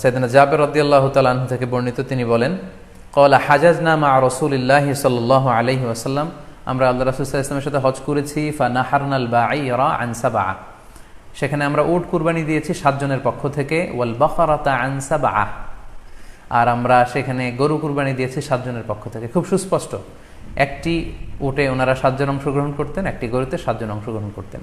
সৈদানা জাবের রদিয়াল্লাহ তালাহ থেকে বর্ণিত তিনি বলেন, কলা হাজাজ নামা রসুলিল্লাহ সাল্লাহ আলহি আসাল্লাম আমরা আল্লাহ রাসুল্লাহ সাথে হজ করেছি নাহারনাল বা সেখানে আমরা উট কুরবানি দিয়েছি সাতজনের পক্ষ থেকে, ওয়াল বখরাতা আনসা বা আর আমরা সেখানে গরু কুরবানি দিয়েছি সাতজনের পক্ষ থেকে। খুব সুস্পষ্ট। একটি উটে ওনারা সাতজন অংশগ্রহণ করতেন, একটি গরুতে সাতজন অংশগ্রহণ করতেন।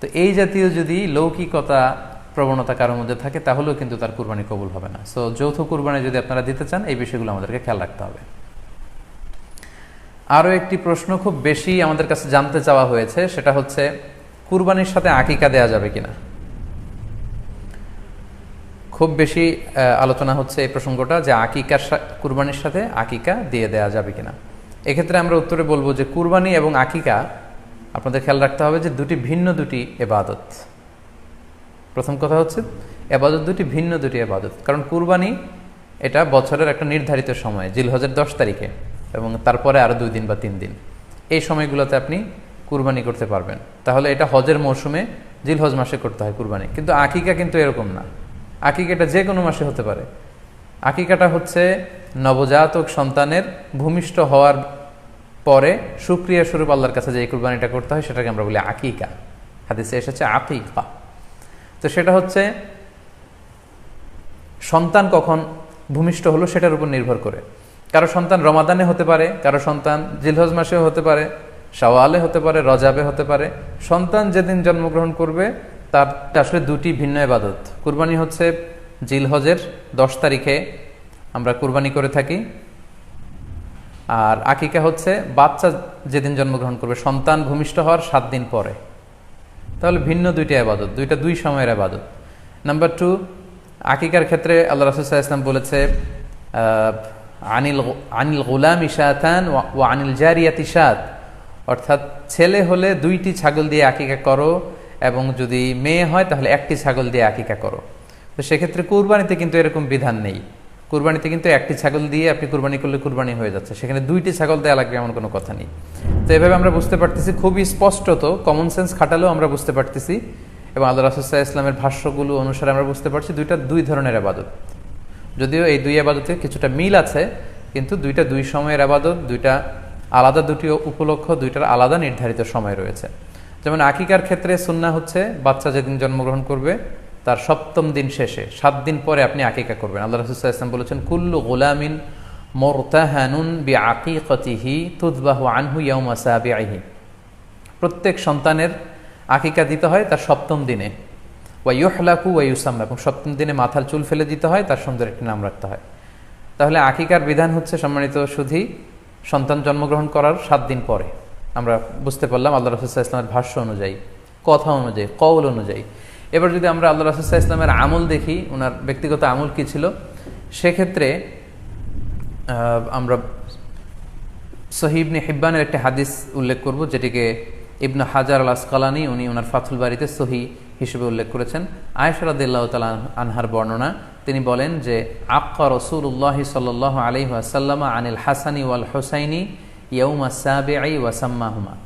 তো এই জাতীয় যদি লৌকিকতা প্রবণতা কারোর মধ্যে থাকে, তাহলেও কিন্তু তার কুরবানি কবুল হবে না। সো যৌথ কুরবানি যদি আপনারা দিতে চান, এই বিষয়গুলো আমাদেরকে খেয়াল রাখতে হবে। আরও একটি প্রশ্ন খুব বেশি আমাদের কাছে জানতে চাওয়া হয়েছে, সেটা হচ্ছে, কুরবানির সাথে আকিকা দেয়া যাবে কিনা? খুব বেশি আলোচনা হচ্ছে এই প্রসঙ্গটা যে আকিকার কুরবানির সাথে আকিকা দিয়ে দেয়া যাবে কিনা। এক্ষেত্রে আমরা উত্তরে বলব যে কুরবানি এবং আকিকা আপনাদের খেয়াল রাখতে হবে যে দুটি ভিন্ন দুটি এবাদত। প্রথম কথা হচ্ছে, এবাদত দুটি ভিন্ন দুটি এবাদত। কারণ কুরবানি এটা বছরের একটা নির্ধারিত সময়, জিলহজের দশ তারিখে, এবং তারপরে আরও দুই দিন বা তিন দিন। এই সময়গুলোতে আপনি কুরবানি করতে পারবেন। তাহলে এটা হজের মৌসুমে জিলহজ মাসে করতে হয় কুরবানি। কিন্তু আকিকা কিন্তু এরকম না। আকিকাটা যে কোনো মাসে হতে পারে। আকিকাটা হচ্ছে নবজাতক সন্তানের ভূমিষ্ঠ হওয়ার পরে সুক্রিয়া স্বরূপ আল্লাহর কাছে যে কুরবানিটা করতে হয়, সেটাকে আমরা বলি আকিকা। হাদিসে এসেছে আকিকা। তো সেটা হচ্ছে, সন্তান কখন ভূমিষ্ঠ হলো সেটার উপর নির্ভর করে। কারও সন্তান রমাদানে হতে পারে, কারও সন্তান জিলহজ মাসেও হতে পারে, শাওয়ালে হতে পারে, রজাবে হতে পারে। সন্তান যেদিন জন্মগ্রহণ করবে, তার আসলে দুটি ভিন্ন এবাদত কুরবানি হচ্ছে জিলহজের দশ তারিখে আমরা কুরবানি করে থাকি আর আকিকা হচ্ছে বাচ্চা যেদিন জন্মগ্রহণ করবে, সন্তান ভূমিষ্ঠ হওয়ার সাত দিন পরে। তাহলে ভিন্ন দুইটা আবাদত, দুইটা দুই সময়ের আবাদত। নাম্বার টু আকিকার ক্ষেত্রে আল্লাহ রাসুসাহ ইসলাম বলেছে আনিল আনিল গোলাম ইশাতান ও আনিল জারিয়াত ইশাত অর্থাৎ ছেলে হলে দুইটি ছাগল দিয়ে আকিকা করো এবং যদি মেয়ে হয় তাহলে একটি ছাগল দিয়ে আকিকা করো। তো সেক্ষেত্রে কুরবানিতে কিন্তু এরকম বিধান নেই। কুরবানিতে কিন্তু একটি ছাগল দিয়ে আপনি কুরবানি করলে কুরবানি হয়ে যাচ্ছে। সেখানে দুইটি ছাগল দেওয়া লাগবে এমন কোনো কথা নেই। তো এভাবে আমরা বুঝতে পারতেছি, খুবই স্পষ্টত কমন সেন্স খাটালেও আমরা বুঝতে পারতেছি এবং আল্লাহ রাসুসাহ ইসলামের ভাষ্যগুলো অনুসারে আমরা বুঝতে পারছি দুইটা দুই ধরনের আবাদত। যদিও এই দুই আবাদতে কিছুটা মিল আছে, কিন্তু দুইটা দুই সময়ের আবাদত, দুইটা আলাদা দুটি উপলক্ষ, দুইটার আলাদা নির্ধারিত সময় রয়েছে। যেমন আকিকার ক্ষেত্রে সুন্না হচ্ছে, বাচ্চা যেদিন জন্মগ্রহণ করবে তার সপ্তম দিন শেষে, সাত দিন পরে আপনি আকিকা করবেন। আল্লাহ রসুল্লাহ ইসলাম বলেছেন, কুল্লু গোলামিন মোরতাহানুন বি আকিকতিহি তুদবাহু আনহু ইয়াউমা সাবিআহি প্রত্যেক সন্তানের আকিকা দিতে হয় তার সপ্তম দিনে। ওয়াইহলাকু ওয়াইউসাম্মা এবং সপ্তম দিনে মাথার চুল ফেলে দিতে হয়, তার সুন্দর একটি নাম রাখতে হয়। তাহলে আকিকার বিধান হচ্ছে সম্মানিত শুধুই সন্তান জন্মগ্রহণ করার সাত দিন পরে। আমরা বুঝতে পারলাম আল্লাহ রসুল্লাহ ইসলামের ভাষ্য অনুযায়ী, কথা অনুযায়ী, কৌল অনুযায়ী এবার যদি আমরা আল্লাহ রসুল্লাহ ইসলামের আমল দেখি ওনার ব্যক্তিগত আমল কী ছিল? সেক্ষেত্রে আমরা সহিবনে হিব্বানের একটি হাদিস উল্লেখ করব, যেটিকে ইবনু হাজার আল আসকালানি উনি ওনার ফাথুল বাড়িতে সহি হিসেবে উল্লেখ করেছেন। আয়সরাদিল্লাহ তালা আনহার বর্ণনা, তিনি বলেন যে, আক্কা রসুল্লাহ সাল আলহি আসাল্লামা আনিল হাসানি ওয়াল হোসাইনি ইয়ৌমা সাবে আই ওয়াসাম্মাহুমা।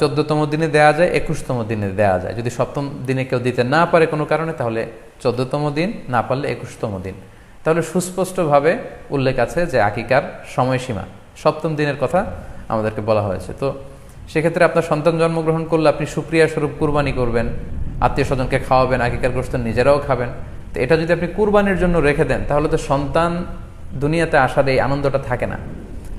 চোদ্দতম দিনে দেয়া যায়, একুশতম দিনে দেয়া যায়। যদি সপ্তম দিনে কেউ দিতে না পারে কোনো কারণে, তাহলে চোদ্দতম দিন না পারলে একুশতম দিন। তাহলে সুস্পষ্টভাবে উল্লেখ আছে যে আকিকার সময়সীমা। সপ্তম দিনের কথা আমাদেরকে বলা হয়েছে। তো সেক্ষেত্রে আপনার সন্তান জন্মগ্রহণ করলে আপনি সুক্রিয়া স্বরূপ কুরবানি করবেন, আত্মীয় স্বজনকে খাওয়াবেন, আকিকার গ্রস্ত নিজেরাও খাবেন। তো এটা যদি আপনি কুরবানির জন্য রেখে দেন, তাহলে তো সন্তান দুনিয়াতে আসার এই আনন্দটা থাকে না।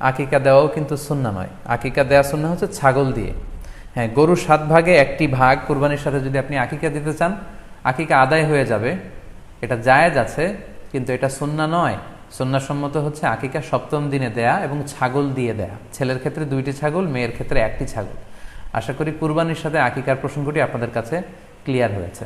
আকিকা দেওয়াও কিন্তু সুন্না নয়। আকিকা দেওয়া সুন্না হচ্ছে ছাগল দিয়ে। হ্যাঁ গরু সাত ভাগে একটি ভাগ, কুরবানির সাথে যদি আপনি আকিকা দিতে চান, আকিকা আদায় হয়ে যাবে। এটা জায়েজ আছে, কিন্তু এটা সুন্না নয়। সন্ন্যাসম্মত হচ্ছে আকিকা সপ্তম দিনে দেয়া এবং ছাগল দিয়ে দেয়া। ছেলের ক্ষেত্রে দুইটি ছাগল, মেয়ের ক্ষেত্রে একটি ছাগল। আশা করি কুরবানির সাথে আকিকার প্রসঙ্গটি আপনাদের কাছে ক্লিয়ার হয়েছে।